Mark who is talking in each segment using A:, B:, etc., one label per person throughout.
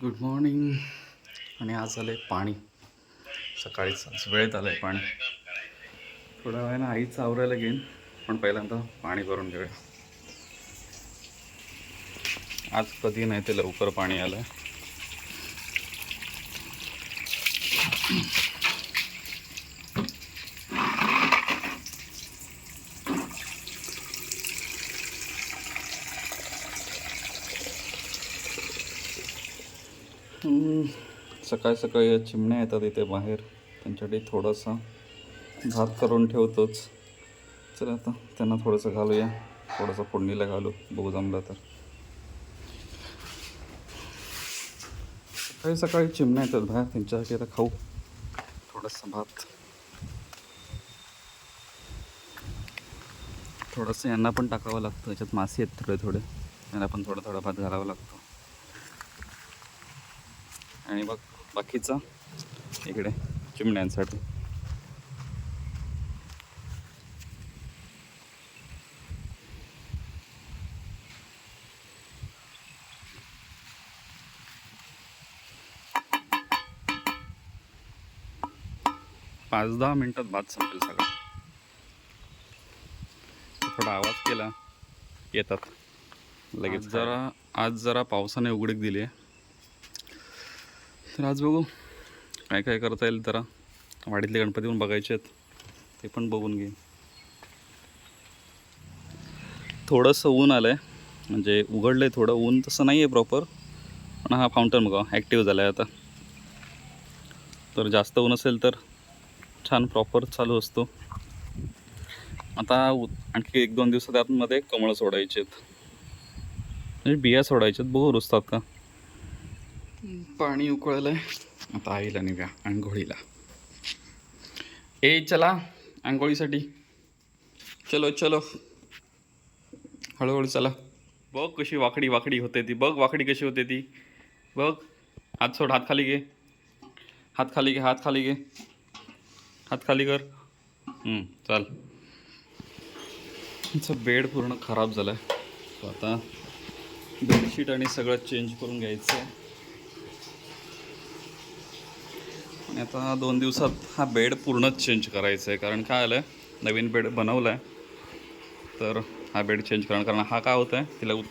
A: Good morning आणि आज आलं आहे पाणी. सकाळीच आज वेळेत आलं आहे पाणी. थोड्या वेळानं आईचं आवरायला घेईन पण पहिल्यांदा पाणी भरून घेऊया. आज कधी नाही ते लवकर पाणी आलं आहे सकाळी सकाळी या चिमण्या येतात इथे बाहेर. त्यांच्यासाठी थोडासा भात करून ठेवतोच. चला आता त्यांना थोडंसं घालूया. थोडंसं फोडणीला घालू. बघू जमलं तर. सकाळी सकाळी चिमण्या येतात बाहेर. त्यांच्यासाठी आता खाऊ. थोडासा भात. थोडंसं यांना पण टाकावं लागतं. याच्यात मासे आहेत थोडे थोडे. यांना पण थोडा थोडा भात घालावा लागतो. आणि बघ बाकीचा इकडे चिमण्यांसाठी. पाच दहा मिनिटात भात संपेल सगळं. थोडा आवाज केला येतात. लगेच जरा आज जरा पावसाने उघडीक दिली आहे तर आज बघू. काय काय करता येईल जरा. वाडीतले गणपती पण बघायचे आहेत. ते पण बघून घे थोडंसं ऊन आलं आहे म्हणजे उघडलं आहे थोडं. ऊन तसं नाही आहे प्रॉपर पण हा फाउंटन बघा. ॲक्टिव्ह झाला आहे आता. तर जास्त ऊन असेल तर छान प्रॉपर चालू असतो. आता आणखी एक दोन दिवसात आतमध्ये कमळं सोडायचे आहेत म्हणजे बिया सोडायच्यात बघू रुजतात का? पाणी उकळलं आहे आता आईला निघा आंघोळीला. ए चला आंघोळीसाठी. चलो चलो. हळूहळू चला. बघ कशी वाकडी वाकडी होते ती. बघ वाकडी कशी होते ती. बघ. हात सोड हात खाली घे. हात खाली घे हात खाली घे. हात खाली कर. चाल. तिचं बेड पूर्ण खराब झालं आहे आता बेडशीट आणि सगळं चेंज करून घ्यायचं आहे आणि आता दोन दिवसात हा बेड पूर्णच चेंज करायचा आहे. कारण काय आलं आहे नवीन बेड बनवला आहे तर हा बेड चेंज करणं कारण हा काय होतं आहे तिला उ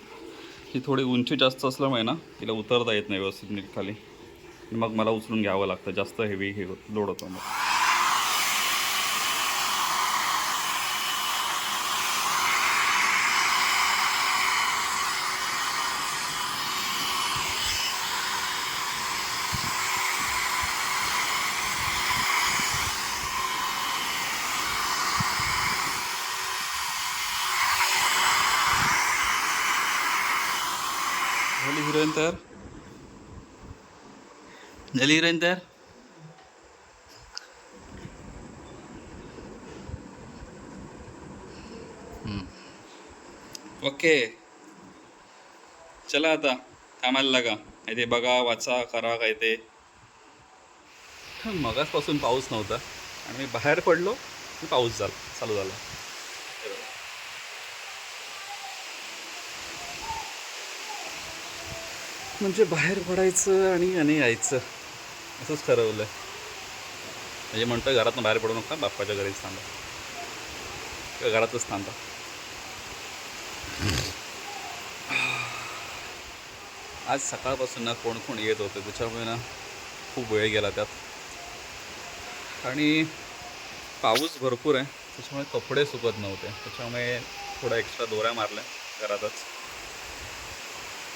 A: ही थोडी उंची जास्त असल्यामुळे ना तिला उतरता येत नाही व्यवस्थित नीट खाली. मग मला उचलून घ्यावं लागतं. जास्त हेवी हे होत लोड होतं मग झाली हिरोईन तयार? झाली हिरोईन तयार? ओके. चला आता कामाला लागा. नाही ते बघा वाचा करा काय ते. मगाचपासून पाऊस नव्हता. आणि मी बाहेर पडलो की पाऊस झाला चालू झाला हे बघा. म्हणजे बाहेर पडायचं आणि आणि यायचं. असंच ठरवलं म्हणजे म्हणतो घरातून बाहेर पडू नका बाप्पाच्या घरीच थांबा. किंवा घरातच थांबा. आज सकाळपासून ना कोण कोण येत होते त्याच्यामुळे ना खूप वेळ गेला त्यात. आणि पाऊस भरपूर आहे त्याच्यामुळे कपडे सुकत नव्हते. त्याच्यामुळे थोडा एक्स्ट्रा दोऱ्या मारल्या घरातच.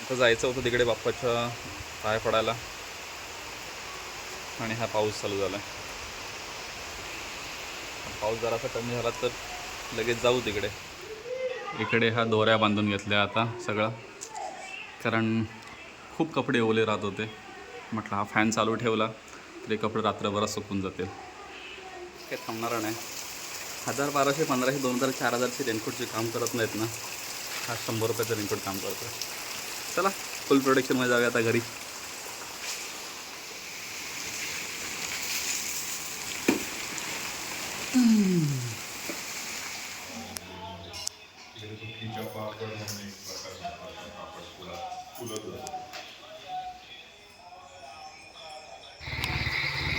A: आता जायचं होतं तिकडे बाप्पाच्या पाय पडायला. आणि हा पाऊस चालू झाला पाऊस जरासा कमी झाला तर लगेच जाऊ तिकडे. इकडे ह्या दोऱ्या बांधून घेतल्या आता सगळं. कारण खूप कपडे ओले राहत होते. म्हटलं हा फॅन चालू ठेवला तरी कपडे रात्रभरात सुकून जातील. काही थांबणार नाही. हजार बाराशे पंधराशे दोन हजार चार हजारचे रेनकोटचे काम करत नाहीत ना. हा शंभर रुपयाचं रेनकोट काम करतो चला फुल प्रोडक्शनमध्ये जाऊया आता घरी.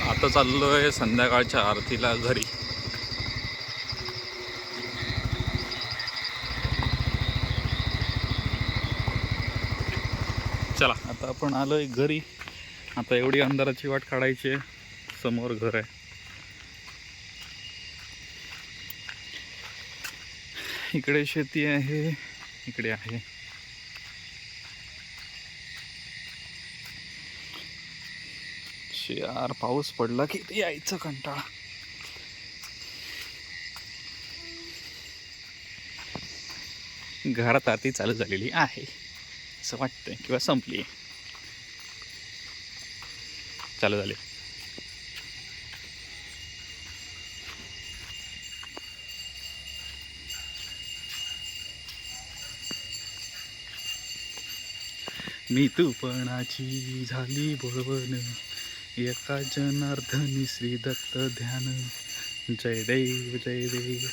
A: आता चाललो आहे संध्याकाळच्या आरतीला घरी. चला. आता आपण आलोय घरी. आता एवढी अंधाराची वाट काढायची आहे. समोर घर आहे. इकडे शेती आहे. इकडे आहे. यार पाऊस पडला की ते यायचं कंटाळा. घरात आरती चालू झालेली आहे. असं वाटतंय किंवा संपली चालू झाली. मी तूपणाची झाली बोलवण. एका जनार्दनी श्री दत्त ध्यान. जय देव जय देव.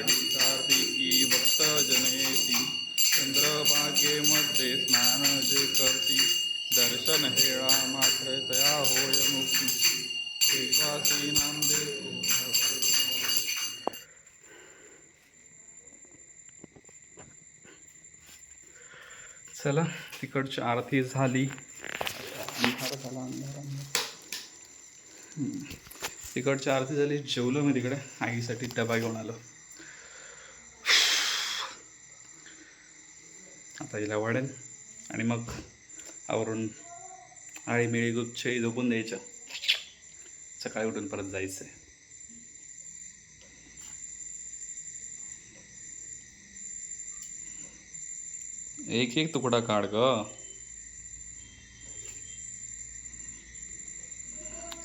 A: साडी कार्तिकी भक्त जनेती चंद्रभागेमध्ये स्नान जे करती। दर्शन हेळा मात्र तया होय मुक्ती एकवासी नामदेव चला तिकडची आरती झाली. झाला तिकडची आरती झाली जेवलं मी तिकडे. आईसाठी डबा घेऊन आलो. आता हिला वाढेल. आणि मग आवरून आळी मिळी गुच्छे झोपून द्यायच्या. सकाळी उठून परत जायचं आहे एक एक तुकडा काढ ग.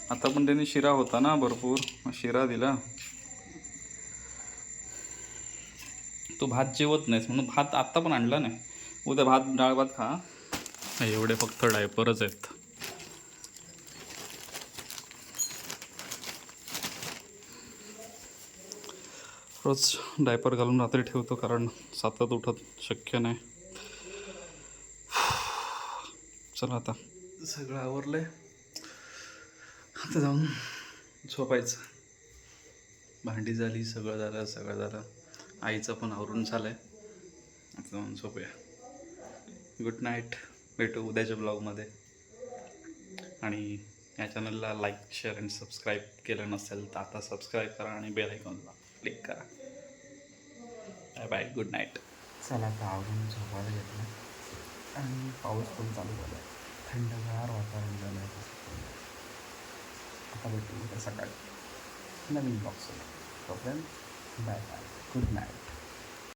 A: आता पण त्यांनी शिरा होता ना भरपूर. शिरा दिला. तू भात जेवत नाहीस म्हणून भात आत्ता पण आणला नाही. उद्या भात डाळ भात खा एवढे फक्त डायपरच आहेत. रोज डायपर घालून रात्री ठेवतो कारण सातत उठत शक्य नाही. चला आता. सगळं आवरलंय. आता जाऊन झोपायचं. भांडी झाली सगळं झालं सगळं झालं. आईचं पण आवरून झालंय. आता जाऊन झोपूया. गुड नाईट भेटू उद्याच्या ब्लॉगमध्ये आणि या चॅनलला लाईक शेअर अँड सबस्क्राईब केलं नसेल तर आता सबस्क्राईब करा आणि बेल आयकॉनला क्लिक करा. बाय बाय गुड नाईट
B: चला आता आवरून झोपायला घेतलं. आणि पाऊस पण चालू झाला आहे थंडगार वातावरण झालं आहे आता भेटू उद्या सकाळी. नवीन बॉक्स तोपर्यंत बाय बाय गुड नाईट